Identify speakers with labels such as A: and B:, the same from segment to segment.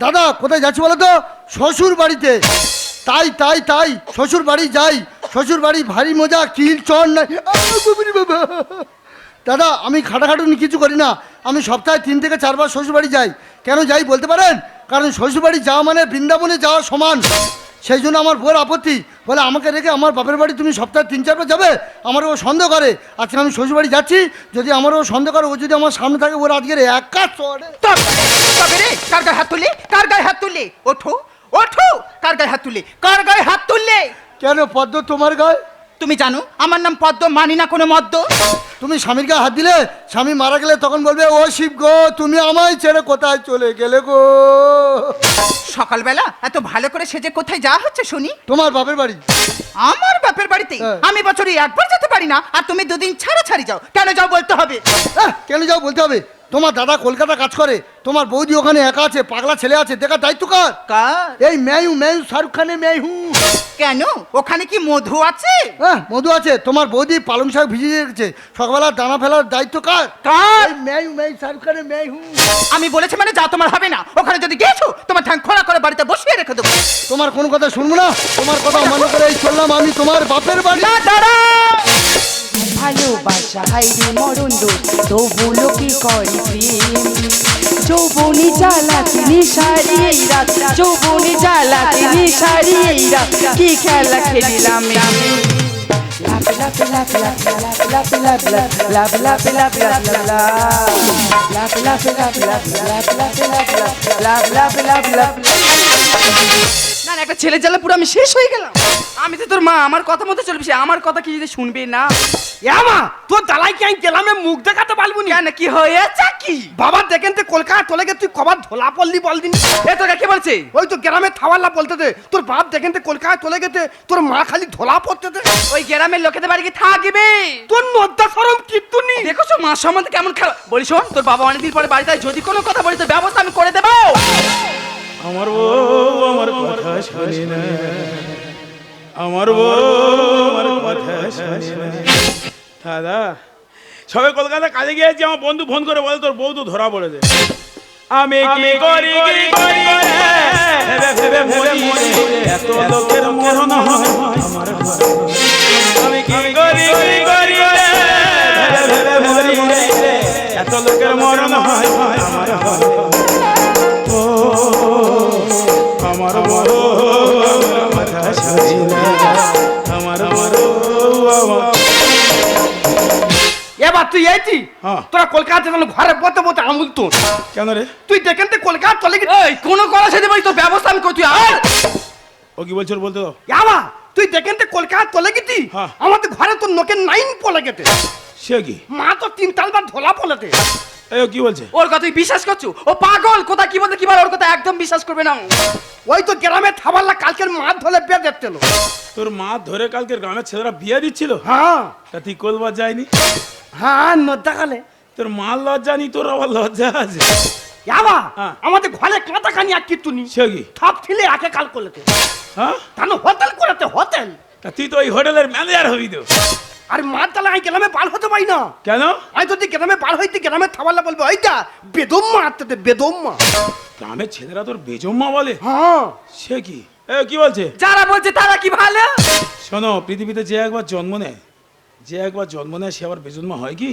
A: দাদা, কোথায় যাচ্ছি বলো তো? শ্বশুর বাড়িতে। তাই তাই তাই, শ্বশুর বাড়ি যাই। শ্বশুর বাড়ি ভারী মজা, কিল, চর নাই। দাদা, আমি খাটাখাটুনি কিছু করি না। আমি সপ্তাহে তিন থেকে চারবার শ্বশুর বাড়ি যাই। কেন যাই বলতে পারেন? কারণ শ্বশুর বাড়ি যাওয়া মানে বৃন্দাবনে যাওয়া সমান। সেই জন্য আমার বউয়ের আপত্তি। বলে আমাকে রেখে আমার বাপের বাড়ি তুমি সপ্তাহে তিন চারবার যাবে? আমারও ও সন্দেহ করে। আজকে আমি শ্বশুর বাড়ি যাচ্ছি। যদি আমারও ও সন্দেহ করে ও যদি আমার সামনে থাকে ওর আজকে একা চড়ে
B: তবে রে কার গায়ে হাত তুললে কার গায়ে হাত তুললে ওঠো ওঠো কার গায়ে হাত তুললে কার গায়ে হাত তুললে?
A: কেন পদ্ম তোমার গায়ে?
B: তুমি জানো আমার নাম পদ্ম মানি না কোনো মদ্য
A: তুমি স্বামীর গায়ে হাত দিলে স্বামী মারা গেলে তখন বলবে ও শিব গো তুমি আমায় ছেড়ে কোথায় চলে গেলে গো?
B: সকালবেলা এত ভালো করে সেজে কোথায় যাওয়া হচ্ছে শুনি?
A: তোমার বাপের বাড়ি।
B: আমার বাপের বাড়িতে?
A: হ্যাঁ।
B: আমি বছরে একবার যেতে পারি না আর তুমি দুদিন ছাড়া ছাড়ি যাও। কেন যাও বলতে হবে?
A: আহ, কেন যাও বলতে হবে? তোমার দাদা কলকাতা কাজ করে তোমার বৌদি ওখানে একা আছে পাগলা ছেলে আছে দেখার দায়িত্ব কার?
B: কার?
A: এই মেয়ু মেয়ু শাহরুখ খানের মেয়ু
B: কেন? ওখানে কি মধু আছে?
A: হ্যাঁ মধু আছে। তোমার বৌদি পালং শাক ভিজিয়ে রেখেছে। সকালবেলা দানা ফেলার দায়িত্ব কার?
B: কার?
A: এই মেয়ু মেয়ু শাহরুখ খানের মেয়ু
B: আমি বলেছি মানে যা তোমার হবে না। ওখানে যদি গেছো তোমার ঠ্যাং খোলা করে বাড়িতে বসিয়ে রেখে দেবো।
A: তোমার কোনো কথা শুনব না? তোমার কথা মনে করে এই চললাম আমি তোমার বাপের বাড়ি।
B: না দাঁড়া
C: ভালোবাসা হাইরে মরণ দোষ তবু লোকে করে প্রেম যৌবনী জ্বালাতে নিশারি এই রাত যৌবনী জ্বালাতে নিশারি এই রাত কি খেলা খেলিলাম আমি লাপ লাপ লাপ লাপ
D: না না একটা ছেলে জ্বালা পুরো আমি শেষ হয়ে গেলাম। আমি তো তোর মা আমার কথা মতো চলবি আমার কথা কি যদি শুনবে না?
E: মা তোর দালাই আমি গেলামে? মুখ দেখাতে পারব না।
D: কেন কি হয়েছে কি?
E: বাবা দেখেন তো কলকাতা চলে গেছে তুই কবার ধোলা পড়লি বল দিন
D: এ তোকে কে বলছে?
E: ওই তো গ্রামে থাওয়ালা বলতে দে। তোর বাপ দেখেন তো কলকাতা চলে গেতে তোর মা খালি ধোলা পড়তে দে।
D: ওই গ্রামের লোকেদের বাড়ি কি থাকবে?
E: তোর নদ্দা সরম কিচ্ছু নেই
D: দেখোছো মা সম্বন্ধে কেমন খেলা বলিস তোর বাবা অনেকদিন পরে বাড়িতে যদি কোনো কথা বলি তো ব্যবস্থা আমি করে দেবো।
F: আমার বউ আমার কথা শোনে না আমার বউ আমার কথা শোনে না দাদা সবে কলকাতা কাজে গিয়েছি আমার বন্ধু ফোন করে বলে তোর বউ তো ধরা পড়েছে আমি কি করি কি করি রে? ভেবে ভেবে মরি রে। এত লোকের মরণ হয় আমার। আমি কি করি কি করি রে? ভেবে ভেবে মরি রে। এত লোকের মরণ হয় আমার ঘরে। আমার বড় কথা শুনি না আমার আমার
E: এবার তুই এইটি
F: হ্যাঁ।
E: তোরা কলকাতা যখন ঘরে বতে বতে আমুল তো
F: কেন রে?
E: তুই দেখেন তো কলকাতা চলে গেছে।
D: এই কোনো করা সেতে পারি তোর ব্যবস্থা আমি করি তুই আর
F: ও কি বলছো বলতে দাও।
E: ইয়াবা তুই দেখেন তো কলকাতা চলে গেছি।
F: হ্যাঁ।
E: আমাদের ঘরে তোর নোকের নাইন পলে গেছে।
F: সে কি?
E: মা তো তিন তালবার ধোলা পলেতে
F: এই ও কি বলছে?
D: ওর কথা বিশ্বাস করছ? ও পাগল কোথা কি বলতে কি বলে? ওর কথা একদম বিশ্বাস করবে না।
E: ওই তো গ্রামে থাবাল্লা কালকের মা ধরে বিয়ে দেখছিল
F: তোর মা ধরে কালকে গ্রামের ছেলেরা বিয়ে দিচ্ছিল?
E: হ্যাঁ।
F: তা তুই কলবার যায়নি
E: হ্যাঁ নদ্দা কালে
F: তোর মার লজ্জা নি তোর আবার লজ্জা আছে?
E: ইয়াবা
F: হ্যাঁ।
E: আমাদের ঘরে কাঁটা কানি আর কিচ্ছু নি
F: সে কি?
E: থাপ ছিলে আগে কাল করেতে
F: হ্যাঁ?
E: তাহলে হোটেল করেতে হোটেল।
F: তা তুই তো ওই হোটেলের ম্যানেজার হবি তো।
E: আর মার তালে আমি গেলামে পার হতে পারি না।
F: কেন?
E: আমি যদি গেলামে পার হইতে গেলামে থাবাল্লা বলব। ওইটা বেদম্মা আত্মাতে বেদম্মা।
F: গ্রামের ছেলেরা তোর বেজম্মা বলে?
E: হ্যাঁ।
F: সে কি? এ কি বলছে?
D: যারা বলছে তারা কি ভালো?
F: শোনো পৃথিবীতে যে একবার জন্ম নেয় যে একবার জন্ম নেয় সে আবার বেজন্মা হয় কি?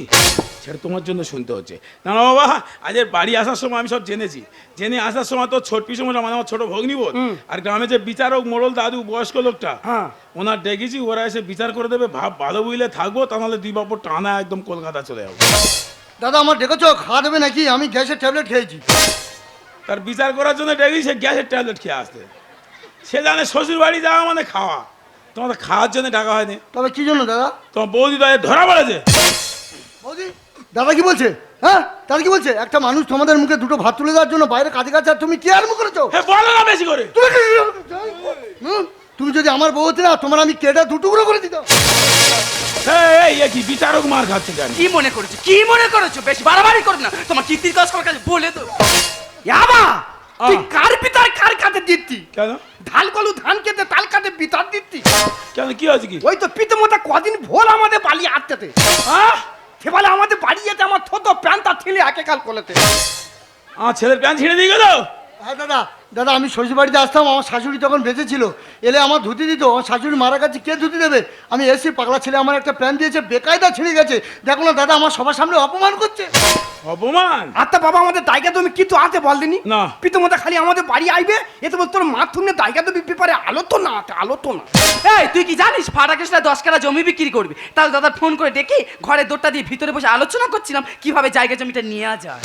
F: সেটা তোমার জন্য শুনতে হচ্ছে। না বাবা আজের বাড়ি আসার সময় আমি সব জেনেছি। জেনে আসার সময় তো ছোট পিসমোটা মানে আমার ছোট ভগ্নিবোধ। আর গ্রামে যে বিচারক মোড়ল দাদু বয়স্ক লোকটা
E: হ্যাঁ।
F: ওনার ডেকেছি ওরা এসে বিচার করে দেবে ভাব ভালো বুঝলে থাকব তা নাহলে দুই বাপর টানা একদম কলকাতা চলে যাব।
A: দাদা আমার ডেকেছো খাওয়া দেবে নাকি? আমি গ্যাসের ট্যাবলেট খেয়েছি।
F: তার বিচার করার জন্য ডেকেছি সে গ্যাসের ট্যাবলেট খেয়ে আসতে সে জানে শ্বশুর বাড়ি যাওয়া মানে খাওয়া। তোমাদের খাওয়ার জন্য ডাকা হয়নি।
A: তবে কি জন্য দাদা?
F: তোমার বৌদি আজ ধরা পড়েছে।
A: দাদা কি বলছে? হ্যাঁ? দাদা কি বলছে? একটা মানুষ তোমাদের মুখে দুটো ভাত তুলে দেওয়ার জন্য বাইরে কাজে কাছে আর তুমি কি আরম্ভ করেছ?
F: হ্যাঁ বলো না বেশি করে।
A: তুমি হুম? তুমি যদি আমার বউ হতে না তোমার আমি কেটে দুটুকরো করে দিতাম।
F: এই এ কি বিচারক মার খাচ্ছে কেন?
D: কি মনে করেছ? কি মনে করেছ? বেশ বাড়াবাড়ি করো না। তোমার কীর্তির কাজ করার কাছে বলে তো
E: ইয়াবা তুই
F: আহ।
E: কার পিতার কার কাছে দিতি?
F: কেন?
E: কলু ধান তাল বিতার দিতি?
F: কেন কি হয়েছে কি?
E: ওই তো পিতে মতো কদিন ভোল আমাদের বালি আটতে
F: হ্যাঁ
E: সেবেলা আমাদের বাড়ি যেতে আমার থতো প্যান্টটা ঠেলে একে কাল কোলেতে।
F: আমার ছেলের প্যান্ট ছিঁড়ে দিয়ে গেল?
A: হ্যাঁ দাদা দাদা আমি শ্বশুর বাড়িতে আসতাম আমার শাশুড়ি তখন বেঁচে ছিল। এলে আমার ধুতি দিত আমার শাশুড়ি মারা গেছে কে ধুতি দেবে? আমি এসি পাগলা ছেলে আমার একটা প্যান্ট দিয়েছে বেকায়দা ছিঁড়ে গেছে। দেখো না দাদা আমার সবার সামনে অপমান করছে।
F: অপমান?
E: আচ্ছা বাবা আমাদের দায়িকা তুমি কিছু আছে বল দিনি।
F: না।
E: পিতামাতা খালি আমাদের বাড়ি আইবে এতে বল তোর মা তুমি দায়িকা তো ব্যাপারে আলো তো না আলো তো না।
D: এই তুই কি জানিস ফাটা কেসটা দশ কাটা জমি বিক্রি করবি? তাহলে দাদা ফোন করে ডেকে ঘরে দোরটা দিয়ে ভিতরে বসে আলোচনা করছিলাম কীভাবে জায়গা জমিটা নেওয়া যায়।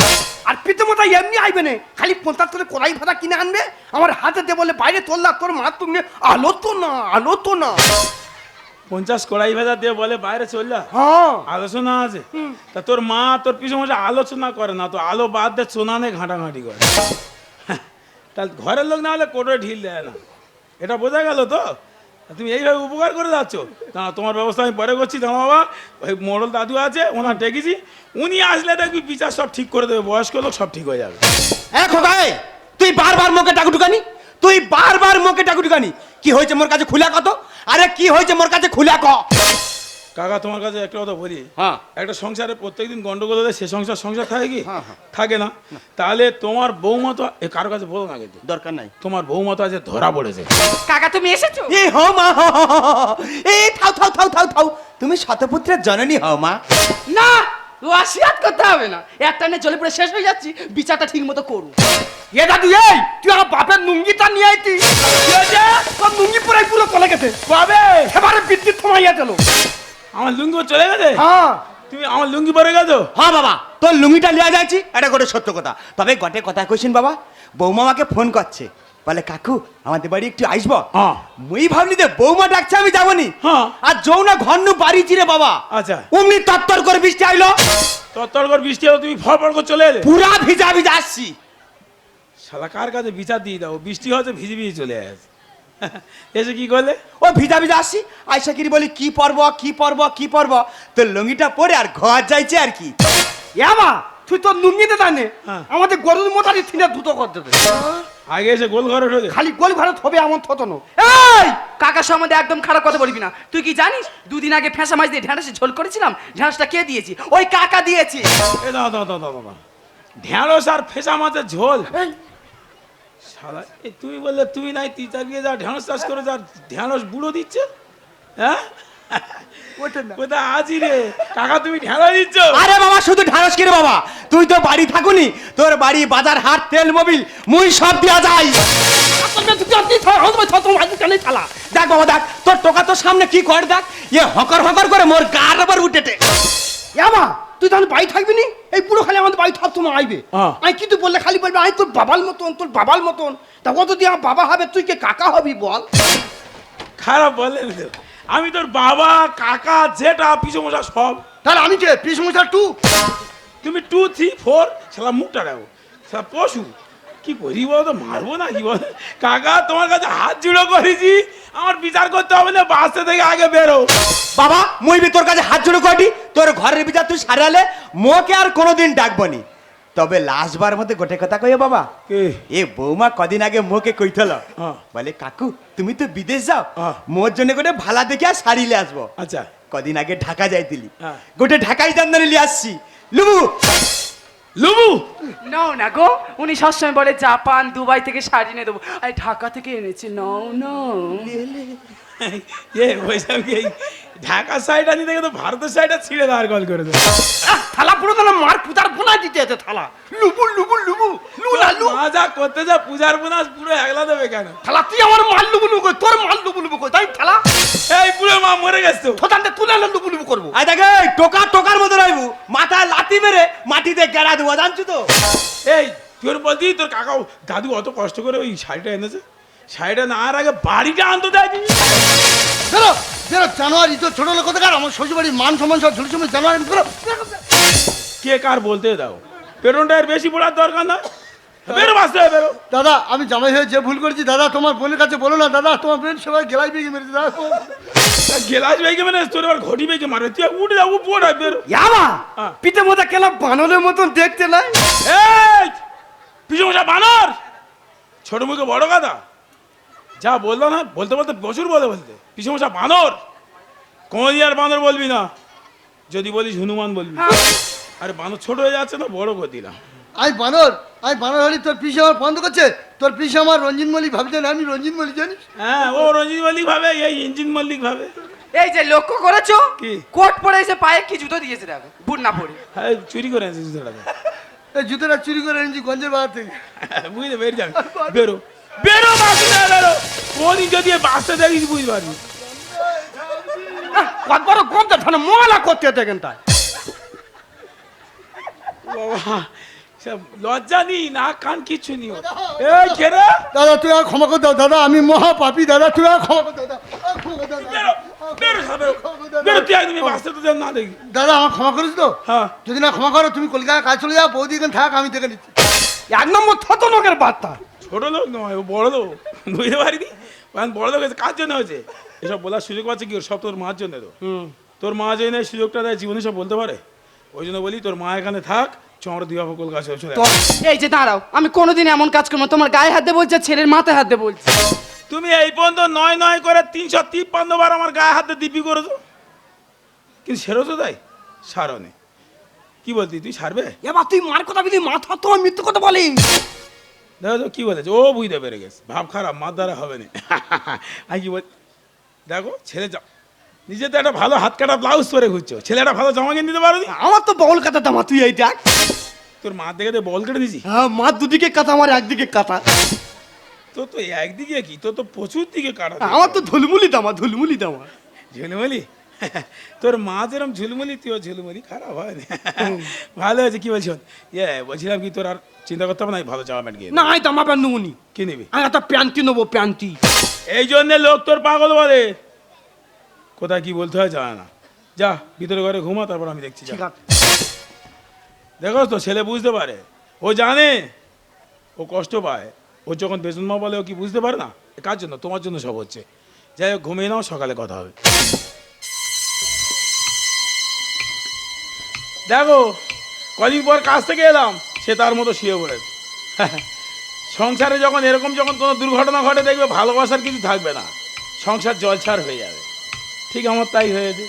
E: আর পিতামাতা এমনি আইবে না খালি পঞ্চাশ করে কড়াই ভাড়া কিনে আনবে? আমার হাতে দে বলে বাইরে তোললা তোর মা তুমি আলো তো না আলো তো না।
F: পঞ্চাশ কড়াই ভেজা দিয়ে বলে বাইরে চললা
E: হ্যাঁ।
F: আলোচনা আছে। তা তোর মা তোর পিছু মশা আলোচনা করে না তো আলো বাদ দিয়ে চোনানে ঘাঁটাঘাঁটি করে। তাহলে ঘরের লোক না হলে কোটো ঢিল দেয় না। এটা বোঝা গেল তো? তুমি এইভাবে উপকার করে যাচ্ছ? না তোমার ব্যবস্থা আমি পরে করছি দাঁড়া বাবা ওই মোড়ল দাদু আছে ওনার ডেকেছি। উনি আসলে দেখবি বিচার সব ঠিক করে দেবে বয়স্ক লোক সব ঠিক হয়ে যাবে।
B: এ খোকাই তুই বারবার মুখে টাকু টুকানি তুই বারবার মুখে টাকু টুকানি কি হয়েছে মোর কাছে খুলা কত? আরে কি হয়েছে মোর কাছে খুলা ক?
F: কাকা তোমার কাছে একটা কথা বলি।
B: হ্যাঁ।
F: একটা সংসারে প্রত্যেকদিন গন্ডগোল হলে সে সংসার সংসার থাকে কি? থাকে না। তাহলে তোমার বৌমা তো এ কারও কাছে বলো না কিন্তু
B: দরকার নাই।
F: তোমার বৌমা তো আজ ধরা পড়েছে।
D: কাকা তুমি এসেছ?
B: এ হো মা হো, হো, হো, হো। এ থাও থাও থাও থাও থাও। তুমি শতপুত্রের জননী হও মা।
D: না! ওয়াসিয়াত করতে হবে না। একটা নিয়ে জলে পড়ে শেষ হয়ে যাচ্ছি বিচারটা ঠিক মতো করু
E: এ দাদু এই তুই আমার বাপের নুঙ্গিটা নিয়ে আইতি। তোর নুঙ্গি পুরাই পুরো কলে গেছে।
F: পাবে
E: এবারে বিদ্যুৎ থামাইয়া দিল।
F: আমার লুঙ্গি চলে গেছে?
E: হ্যাঁ।
F: তুমি আমার লুঙ্গি পরে গেছো?
B: হ্যাঁ বাবা তোর লুঙ্গিটা লিয়া যাচ্ছি এটা করে সত্য কথা। তবে গটে কথা কইছেন বাবা বৌমা আমাকে ফোন করছে। বলে কাকু আমাদের বাড়ি একটু আসব
F: হ্যাঁ।
B: মুই ভাবলি যে বৌমা ডাকছে আমি যাবনি।
F: হ্যাঁ।
B: আর যৌনা ঘন্নু বাড়ি চিরে বাবা।
F: আচ্ছা।
B: অমনি তত্তর করে বৃষ্টি আইলো।
F: তত্তর করে বৃষ্টি হলো তুমি ফর ফর করে চলে এলে।
B: পুরা ভিজা ভিজা আসছি।
F: শালা কার কাছে বিচার দিয়ে দাও? বৃষ্টি হচ্ছে ভিজে ভিজে চলে আসে। এসে কি করলে?
B: ও ভিজা ভিজা আসছি। আয়সা কিরি বলি কি পরব কি পরব কি পরব? তোর লুঙ্গিটা পরে আর ঘর যাইছে আর কি?
E: ইয়াবা তুই তো নুঙ্গিতে জানে
F: হ্যাঁ।
E: আমাদের গরুর মোটারি থিনে দুটো করতে। দে
F: আগে এসে গোল ঘরে ঢোকে।
E: খালি গোল ঘরে থবে এমন থতনো
D: এই কাকার সম্বন্ধে একদম খারাপ কথা বলবি না। তুই কি জানিস? দুদিন আগে ফেঁসা মাছ দিয়ে ঢ্যাঁড়সে ঝোল করেছিলাম? ঢ্যাঁড়সটা কে দিয়েছি? ওই কাকা দিয়েছি।
F: এ দাও দাও দাও দাও দাও ঢেঁড়স আর ফেসা মাছের ঝোল। শালা এ তুমি বললে তুমি নাই তিতা দিয়ে যা ঢেঁড়স চাষ করে যা ঢেঁড়স বুড়ো দিচ্ছে? হ্যাঁ?
E: না
F: কোথা আছি রে? কাকা তুমি ঢেঁড়স দিচ্ছ?
B: আরে বাবা শুধু কিরে বাবা? তুই তো বাড়ি থাকুনি তোর বাড়ি বাজার হাট তেল মোবিল মুই সব দিয়া যাই। দেখ বাবা দেখ তোর টোকা তোর সামনে কি করে দেখ? ইয়ে হকর হকর করে মোর গার আবার উঠেটে।
E: তুই তাহলে বাড়ি থাকবি নি? এই পুরো খালি আমাদের বাড়ি থাক তোমার আইবে।
F: হ্যাঁ।
E: আমি কিন্তু বললে খালি বলবে আমি তোর বাবার মতন তোর বাবার মতন। তা কত দিয়ে আমার বাবা হবে তুই কে কাকা হবি বল?
F: খারাপ বললেন তো। আমি তোর বাবা কাকা জেঠা পিছু মশা সব।
A: তাহলে আমি কে? পিস মশার টু?
F: তুমি টু থ্রি ফোর শালা মুখটা রাখো শালা পশু। কি করি বলো তো মারবো না কি বল কাকা তোমার কাছে হাত জুড়ো করেছি। আমার বিচার করতে হবে না বাসতে থেকে আগে বেরো।
B: বাবা মুই বি তোর কাছে হাত জোড়ো করি তোর ঘরের বিচার তুই সারালে মোকে আর কোনোদিন ডাকবনি তবে লাস্টবার মধ্যে গোটে কথা কইও বাবা
F: কে?
B: এ বৌমা কদিন আগে মোকে কইতল
F: হ্যাঁ।
B: বলে কাকু তুমি তো বিদেশ যাও
F: হ্যাঁ।
B: মোর জন্য গোটে ভালা দেখে আর শাড়িলে আসব
F: আচ্ছা
B: কদিন আগে ঢাকা যাইতিলি
F: হ্যাঁ।
B: গোটে ঢাকাই জানদানি লিয়ে আসছি লুবু
F: লুবু
D: নাও না গো উনি সবসময় বলে জাপান দুবাই থেকে শাড়ি এনে দেবো আরে ঢাকা থেকে এনেছি নাও নাও
F: এ ওইসব কি এই ঢাকার সাইডটা নিতে গেলে ভারতের সাইডটা ছিঁড়ে দাঁড় কল করে দেবে।
E: থালা পুরো তো না মার পুতার বোনা দিতে আছে থালা। লুবু লুবু লুবু লু না লু
F: মা যা করতে যা পূজার বোনাস পুরো একলা দেবে কেন?
E: থালা তুই আমার মাল লুবু লুবু কই তোর মাল লুবু লুবু কই তাই থালা?
F: এই পুরো মা মরে গেছে তো।
E: থতানতে তুই না লুবু লুবু করব।
B: আই দেখে টোকা টোকার মতো রইবু। মাথা লাতি মেরে মাটিতে গেড়া দেবো জানছো তো?
F: এই তোর বলতি তোর কাকা দাদু অত কষ্ট করে ওই শাড়িটা এনেছে? শাড়িটা না আর আগে বাড়িটা আনতে দেয়নি
A: বেরো বেরো জানুয়ারি তো ছোট লোক কোথাকার? আমার শ্বশুর বাড়ির মান সম্মান সব ঝুলছে জানুয়ারি বেরো
F: কে কার বলতে দাও। পেটনটা এর বেশি পড়ার দরকার না বেরো বাঁচতে হবে বেরো।
A: দাদা আমি জামাই হয়ে যে ভুল করেছি দাদা তোমার বোনের কাছে বলো না দাদা তোমার বোন সবাই গেলাই বেগে মেরেছে দাদা।
F: গেলাস বেগে মানে তোর এবার ঘটি বেগে মারে। তুই উঠে যাব পড়া বেরো।
E: ইয়াবা
F: হ্যাঁ।
E: পিতে মোটা কেন বানরের মতন দেখতে নাই?
F: এই পিছু মশা বানর। ছোট মুখে বড় কথা। যা বলল না বলতে বলতে প্রচুর বলে বলতে পিছু মশা বানর! কোন আর বানর বলবি না। যদি বলিস হনুমান বলবি। আরে বানর ছোট হয়ে যাচ্ছে না বড় করে দিলাম
A: আই বানর আই বানর হলি তোর পিসে আমার বন্ধ করছে। তোর পিসে আমার রঞ্জিত মল্লিক ভাবছেন আমি রঞ্জিত মল্লিক জানিস?
F: হ্যাঁ ও রঞ্জিত মল্লিক ভাবে এই ইঞ্জিন মল্লিক ভাবে।
D: এই যে লক্ষ্য করেছ?
F: কি?
D: কোট পরে এসে পায়ে কি জুতো দিয়েছে দেখো বুট না পরে।
F: হ্যাঁ চুরি করে আনছিস জুতোটাকে
A: এই জুতোটা চুরি করে এনেছি গঞ্জের বাজার থেকে।
F: বুঝলে বের যাবে। বেরো। বেরো বাস বেরো কোনদিন যদি বাসটা দেখিস বুঝতে পারবি।
E: কত বড় গন্ধ ধানে মলা করতে দেখেন তাই
F: লজ্জা নি না কান কিচ্ছু নি এই কেরে
A: দাদা তুই আর ক্ষমা করে দাও দাদা আমি মহা পাপি দাদা তুই আর ক্ষমা করে দাদা দাদা।
F: বেরো বেরো বেরো বেরো তুই একদম এই তো না দেখি।
A: দাদা আমার ক্ষমা করিস তো?
F: হ্যাঁ।
A: যদি না ক্ষমা করো তুমি কলকাতা কাজ চলে যাও বৌদি এখানে থাক আমি দেখে নিচ্ছি।
E: এক নম্বর থত লোকের বার্তা।
F: ছোট লোক নয় ও বড় লোক। বুঝতে পারিনি? কারণ বড় লোক কার জন্য হয়েছে? এসব বলার সুযোগ পাচ্ছে কি সব তোর মার জন্য তো। তোর মা যে না সুযোগটা দেয় জীবনে সব বলতে পারে? ওই জন্য বলি তোর মা এখানে থাক চমড় দিয়া কলকাতা চলে আয়।
D: এই যে দাঁড়াও আমি কোনোদিন এমন কাজ করব তোমার গায়ে হাত দিয়ে বলছে ছেলের মাথায় হাত দিয়ে বলছে।
F: তুমি এই পর্যন্ত নয় নয় করে তিনশো তিপ্পান্ন বার আমার গায়ে হাতে দিবি করেছ? কিন্তু সেরো তো তাই সারনে কি বলতি তুই সারবে?
E: এবার তুই মার কথা বলি মাথা তো মৃত্যু কথা বলি
F: দেখো তো কি বলেছে? ও বুঝতে পেরে গেছে। ভাব খারাপ মার দ্বারা হবে না। আর কি বল দেখো ছেলে যা নিজে তো একটা ভালো হাত কাটা ব্লাউজ পরে ঘুরছো। ছেলে একটা ভালো জামা কিনে দিতে পারো
E: আমার তো বল কাটা দামা তুই এই দেখ।
F: তোর মার দেখে তো বল কেটে দিছি।
E: হ্যাঁ মার দুদিকে কাটা আমার একদিকে কাটা।
F: তোর তো একদিকে কি? তোর তো প্রচুর দিকে কাটা।
E: আমার তো ধুলমুলি দামা ধুলমুলি দামা
F: ঝুলমুলি? তোর মা যেরকম ঝুলমুলি তুইও ঝুলমুলি খারাপ হয় না। ভালো আছে কি বলছি ইয়ে বলছিলাম কি তোর আর চিন্তা করতে হবে না ভালো জামা প্যান্ট কিনে
E: না এই দামা প্যান্ট নেবনি
F: কি নিবি?
E: আমি একটা প্যান্টি নেব প্যান্টি
F: এই জন্যে লোক তোর পাগল বলে। কোথায় কি বলতে হয় জানা না। যা ভিতরে ঘরে ঘুমা তারপর আমি দেখছি। দেখো তো ছেলে বুঝতে পারে। ও জানে ও কষ্ট পায়। ও যখন বেতন মা বলে ও কি বুঝতে পারে না? কার জন্য? তোমার জন্য সব হচ্ছে। যাই হোক ঘুমিয়ে নাও সকালে কথা হবে। দেখো, কদিন পর কাজ থেকে এলাম, সে তার মতো শুয়ে পড়েছে। সংসারে যখন এরকম যখন কোনো দুর্ঘটনা ঘটে, দেখবে ভালোবাসার কিছু থাকবে না। সংসার জলছাড় হয়ে যাবে। ঠিক আমার তাই হয়েছে।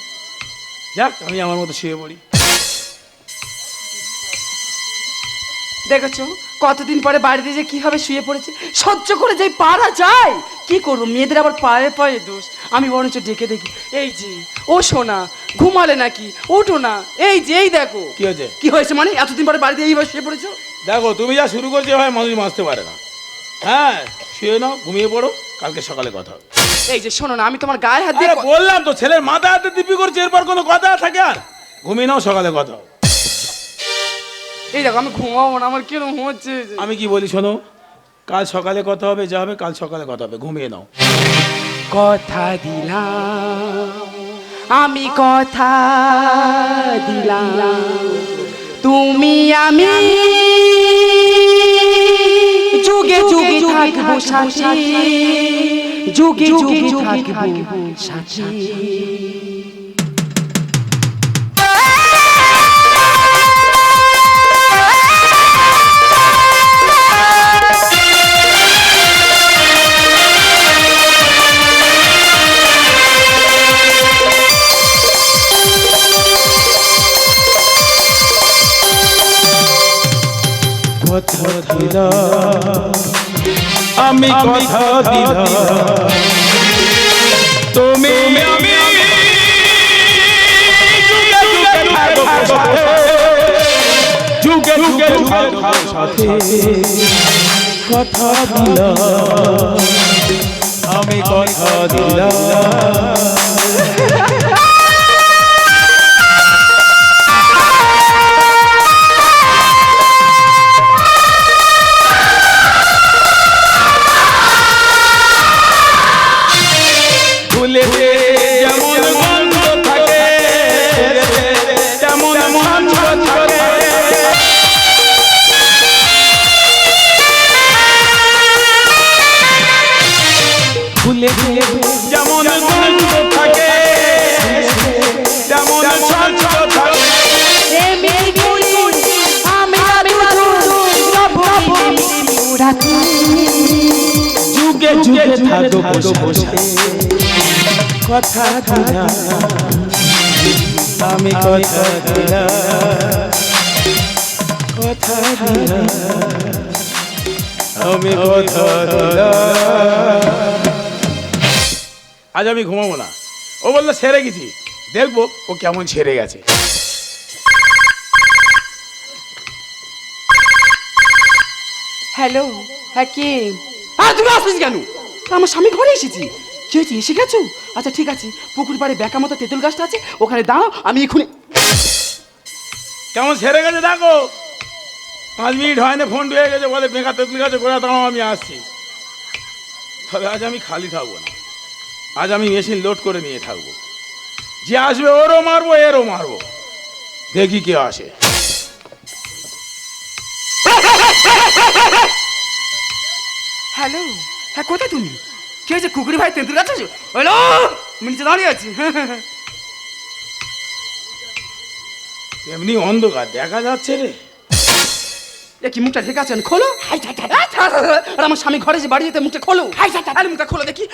F: যাক, আমি আমার মতো শুয়ে পড়ি।
D: দেখেছ? কতদিন পরে বাড়িতে যে কীভাবে শুয়ে পড়েছে? সহ্য করে যাই পারা যায়। কি করব? মেয়েদের আবার পায়ে পায়ে দোষ। আমি বরঞ্চ ডেকে দেখি এই যে ও সোনা ঘুমালে নাকি? ওঠো না। এই যে এই দেখো।
F: কি হয়েছে?
D: কি হয়েছে মানে? এতদিন পরে বাড়িতে এইভাবে শুয়ে পড়েছো?
F: দেখো তুমি যা শুরু করছ হয় মানুষ মাসতে পারে না। হ্যাঁ শুয়ে নাও ঘুমিয়ে পড়ো কালকে সকালে কথা হবে।
D: এই যে শোনো না আমি তোমার গায়ে হাত দিয়ে
F: বললাম তো ছেলের মাথা হাতে দিব্যি করছে এরপর কোনো কথা থাকে আর? ঘুমিয়ে নাও সকালে কথা হবে।
D: এই দেখো আমি ঘুমাবো না আমার কিরম হচ্ছে?
F: আমি কি বলি শোনো কাল সকালে কথা হবে যা হবে কাল সকালে কথা হবে ঘুমিয়ে নাও।
D: কথা দিলাম আমি কথা দিলাম তুমি আমি যুগে যুগে থাকব সাথী যুগে যুগে থাকব সাথী।
F: দিলাম আমি কথা দিলাম তুমি আমি যুগে যুগে সাথে। কথা দিলাম আমি কথা দিলাম কথা দিলাম আমি কথা দিলাম কথা দিলাম আমি কথা দিলাম আজ আমি ঘুমাবো না। ও বলল সেরে গেছি। দেখব ও কেমন ছেড়ে গেছে।
D: হ্যালো হ্যাঁ কে? হ্যাঁ তুমি আসছিস কেন? আমার স্বামী ঘরে এসেছি। কি হয়েছে এসে গেছো আচ্ছা ঠিক আছে পুকুর পাড়ে বেকা মতো তেঁতুল গাছটা আছে ওখানে দাও আমি এক্ষুনি
F: কেমন সেরে গেছে দেখো? পাঁচ মিনিট হয় না ফোন ঢুয়ে গেছে বলে বেকার তেঁতুল গাছে গোড়া দাঁড়াও আমি আসছি। তবে আজ আমি খালি থাকব না। আজ আমি মেশিন লোড করে নিয়ে থাকব। যে আসবে ওরও মারবো এরও মারবো। দেখি কে আসে।
D: হ্যালো হ্যাঁ কোথায় তুমি? কে হয়েছে কুকুরি ভাই তেঁতুল গাছ আছো? হ্যালো? আমি নিচে দাঁড়িয়ে আছি।
F: এমনি অন্ধকার দেখা যাচ্ছে রে।
D: এ কি মুখটা ঢেকে আছেন? খোলো। আর আমার স্বামী ঘরে যে বাড়ি যেতে মুখটা খোলো। আরে মুখটা খোলো দেখি।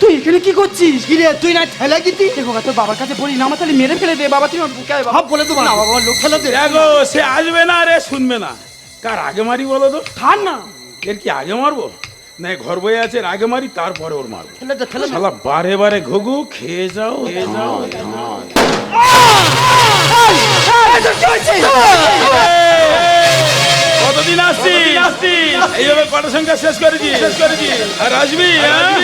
D: তুই এখানে কি করছিস?
A: কি রে? তুই না ঠেলা গিতি?
D: খোকা তোর বাবার কাছে বলি না আমার তাহলে মেরে ফেলে দে বাবা তুই বাবা।
A: বলে তো না বাবা লোক ঠেলা দে
F: দেখো সে আসবে না রে শুনবে না। কার আগে মারি বলো তো?
D: খান না।
F: এর কি আগে মারবো? না ঘর বয়ে আছে আগে মারি তারপরে ওর মারবো। শালা বারে বারে ঘুঘু খেয়ে যাও খেয়ে যাও কতদিন আসছি এইভাবে কটা সংখ্যা শেষ করেছি শেষ করেছি আর আসবি হ্যাঁ?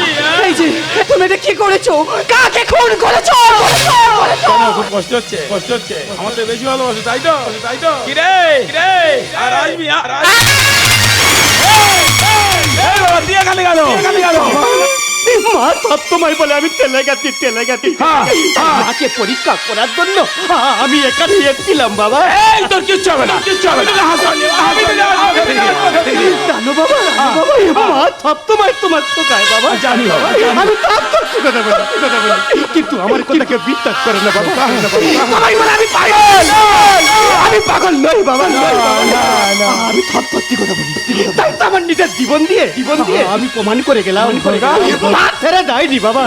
D: তুমি এটা কি করেছ? কাকে খুন করেছ?
F: কেন খুব কষ্ট হচ্ছে? কষ্ট হচ্ছে। আমার তো বেশি ভালোবাসে তাই তো? তাই তো। কিরে? কিরে? আর আসবি আর আসবি গেল এখানে গেল
E: মা সব বলে আমি তেলে গেছি গেছি।
F: হ্যাঁ, হ্যাঁ।
E: মাকে পরীক্ষা করার জন্য আমি এখানে এসেছিলাম বাবা।
F: এই তোর কিচ্ছু হবে না। কিচ্ছু হবে না।
E: জানো বাবা বাবা মা সব তোমায় তোমার ঠোকায় বাবা।
F: জানি বাবা,
E: আমি সব করছি। কথা বলি কথা বলি। কিন্তু আমার কথাকে বিশ্বাস করে না বাবা। সবাই বলে আমি পাগল আমি পাগল নই বাবা নই আমি সব সত্যি কথা বলি? তাই তো আমার নিজের জীবন দিয়ে জীবন দিয়ে আমি প্রমাণ করে গেলাম মা ছেড়ে যায়নি বাবা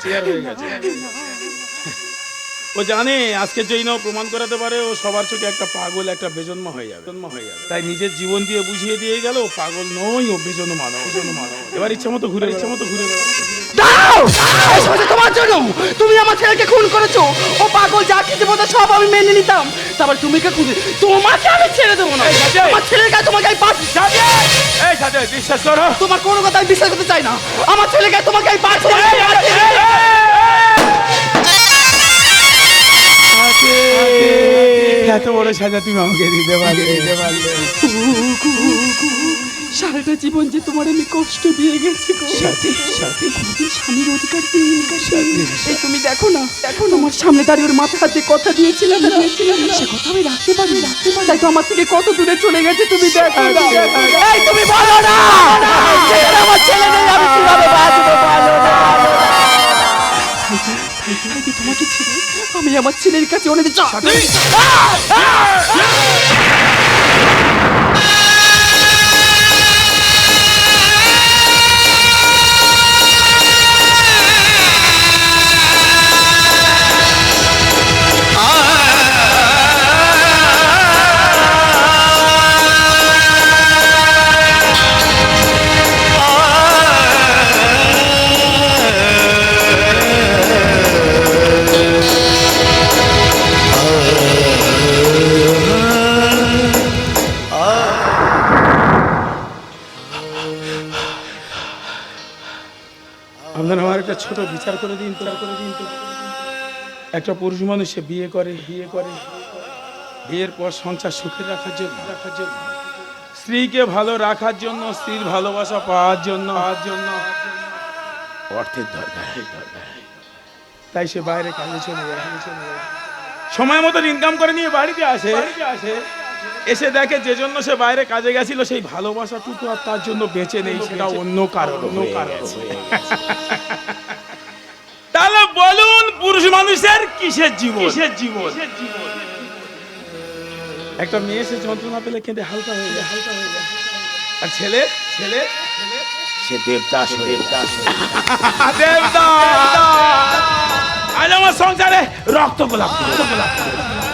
F: ক্লিয়ার হয়ে গেছে ক্লিয়ার হয়ে গেছে ও জানে আজকে যেই নাও প্রমাণ করাতে পারে ও সবার চোখে একটা পাগল একটা বেজন্ম হয়ে যাবে জন্ম হয়ে যাবে তাই নিজের জীবন দিয়ে বুঝিয়ে দিয়ে গেল ও পাগল নয় ও বেজন্ম মানব বেজন্ম মানব এবার ইচ্ছা মতো ঘুরে ইচ্ছা মতো ঘুরে।
D: দাও তোমার জন্য তুমি আমার ছেলেকে খুন করেছ ও পাগল যা কিছু বলতো সব আমি মেনে নিতাম তারপর তুমি কে খুন তোমাকে আমি ছেড়ে দেবো না। আমার ছেলের কাছে তোমাকে আমি পাচ্ছি
F: এই সাথে বিশ্বাস করো
D: তোমার কোনো কথা আমি বিশ্বাস করতে চাই না আমার ছেলেকে তোমাকে আমি পাচ্ছি
F: এত বড় সাজা তুমি আমাকে দিতে পারলে। দিতে পারলে।
D: সারাটা জীবন যে তোমার আমি কষ্ট দিয়ে গেছি গো। কোনোদিন স্বামীর অধিকার দিইনি এই তুমি দেখো না দেখো না। আমার সামনে দাঁড়িয়ে ওর মাথা হাতে কথা দিয়েছিলাম। না? সে কথা আমি রাখতে পারি রাখতে পারি তাই তো আমার থেকে কত দূরে চলে গেছে তুমি দেখো না। এই তুমি বলো না। আমার ছেলে নেই আমি কীভাবে বাঁচবো? বলো না। তাই তো, তাই তোমাকে ছেড়ে আমি আমার ছেলের কাছে অনেক
F: একটা করে দিন করে দিন একটা পুরুষ মানুষ সে বিয়ে করে। বিয়ে করে বিয়ের পর সংসার সুখে রাখার জন্য। রাখার জন্য স্ত্রীকে ভালো রাখার জন্য স্ত্রীর ভালোবাসা পাওয়ার জন্য। পাওয়ার জন্য অর্থের দরকার। তাই সে বাইরে কাজে চলে যায়। চলে যায় সময় মতন ইনকাম করে নিয়ে বাড়িতে আসে। আসে এসে দেখে যে জন্য সে বাইরে কাজে গেছিল সেই ভালোবাসাটুকু আর তার জন্য বেঁচে নেই সেটা অন্য কারণ। অন্য কারণ। তাহলে বলুন পুরুষ মানুষের কিসের জীবন? কিসের জীবন? একটা মেয়ে সে যন্ত্রণা পেলে কেঁদে হালকা হয়ে যায় হালকা হয়ে যায়। আর ছেলে? ছেলে? সে দেবদাস দেবদাস দেবদাস! আজ আমার সংসারে রক্ত গোলাপ রক্ত গোলাপ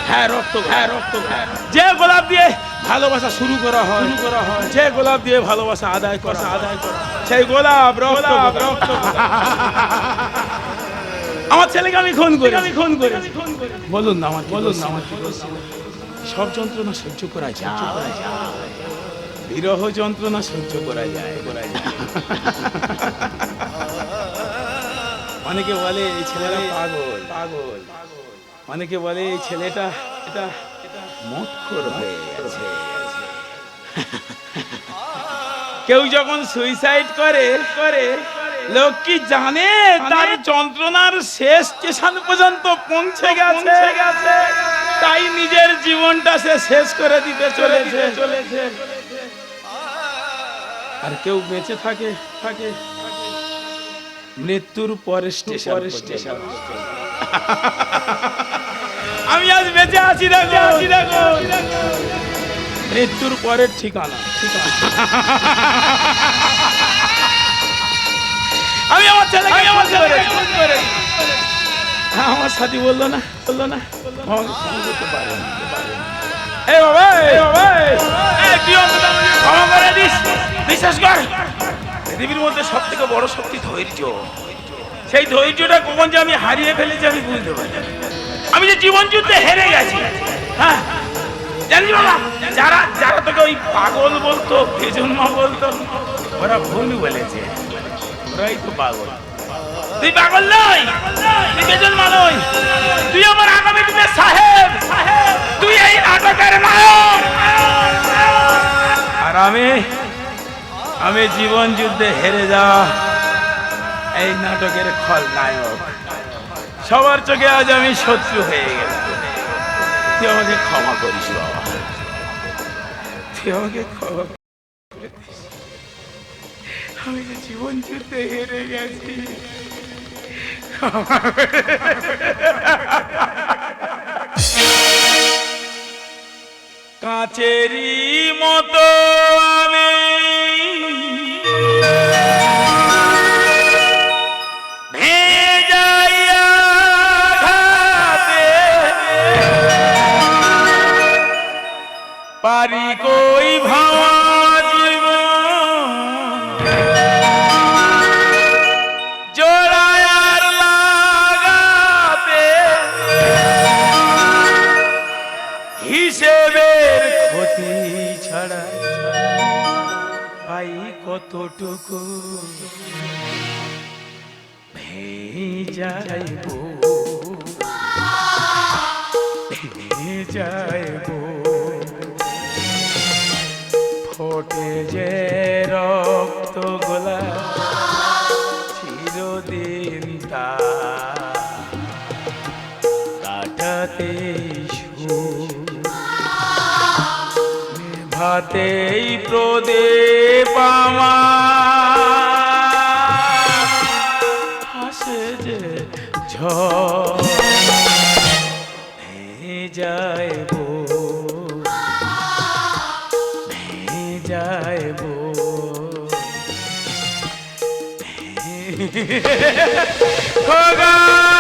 F: হ্যাঁ রক্ত হ্যাঁ রক্ত হ্যাঁ যে গোলাপ দিয়ে ভালোবাসা শুরু করা হয় শুরু করা হয়। যে গোলাপ দিয়ে ভালোবাসা আদায় করা আদায় করা সেই গোলাপ রক্ত রক্ত আমার ছেলেকে আমি খুন করি আমি খুন করি বলুন না আমার বলুন না আমার? সব যন্ত্রণা সহ্য করা যায়। বিরহ যন্ত্রণা সহ্য করা যায়। করা যায়। অনেকে বলে এই ছেলেটা পাগল। পাগল। অনেকে বলে এই ছেলেটা এটা মৎখর হয়ে গেছে। কেউ যখন সুইসাইড করে করে লোক কি জানে তার যন্ত্রণার শেষ স্টেশন পর্যন্ত পৌঁছে গেছে। তাই নিজের জীবনটা সে শেষ করে দিতে চলেছে। চলেছে। আর কেউ বেঁচে থাকে থাকে। মৃত্যুর পরে স্টেশন স্টেশন আমি আজ বেঁচে আছি দেখো। আছি দেখো। মৃত্যুর পরের ঠিকানা ঠিকানা। আমি আমার ছেলেকে আমার ছেলেকে হ্যাঁ আমার সাথী বলল না বলল না। এই বাবা এই বাবা। এই তুই ক্ষমা করে দিস বিশ্বাস কর। পৃথিবীর মধ্যে সব থেকে বড় শক্তি ধৈর্য। সেই ধৈর্যটা কখন যে আমি হারিয়ে ফেলেছি আমি বুঝতে পারি আমি যে জীবন যুদ্ধে হেরে গেছি হ্যাঁ? জানিস বাবা যারা যারা তোকে ওই পাগল বলতো বেজন্মা বলতো ওরা ভুল বলেছে। পাগল। তুই পাগল তুই বেজন্মা নই তুই আমার আগামী সাহেব। তুই এই নাটকের নায়ক। আর আমি আমি জীবন যুদ্ধে হেরে যাওয়া এই নাটকের খলনায়ক সবার চোখে আজ আমি শত্রু হয়ে গেলাম। তুই আমাকে ক্ষমা করিস বাবা। তুই আমাকে ক্ষমা করে দিস। আমি তো জীবন যুদ্ধে হেরে গেছি। কাচেরি মতো কতটুকু ভেজাইব ভেজাইব ফোটে যে রক্ত গোলা চিরদিন তা। কাটাতে ভাতেই প্রদীপ। আমার হাসে যে যাইব যাইব খোদা।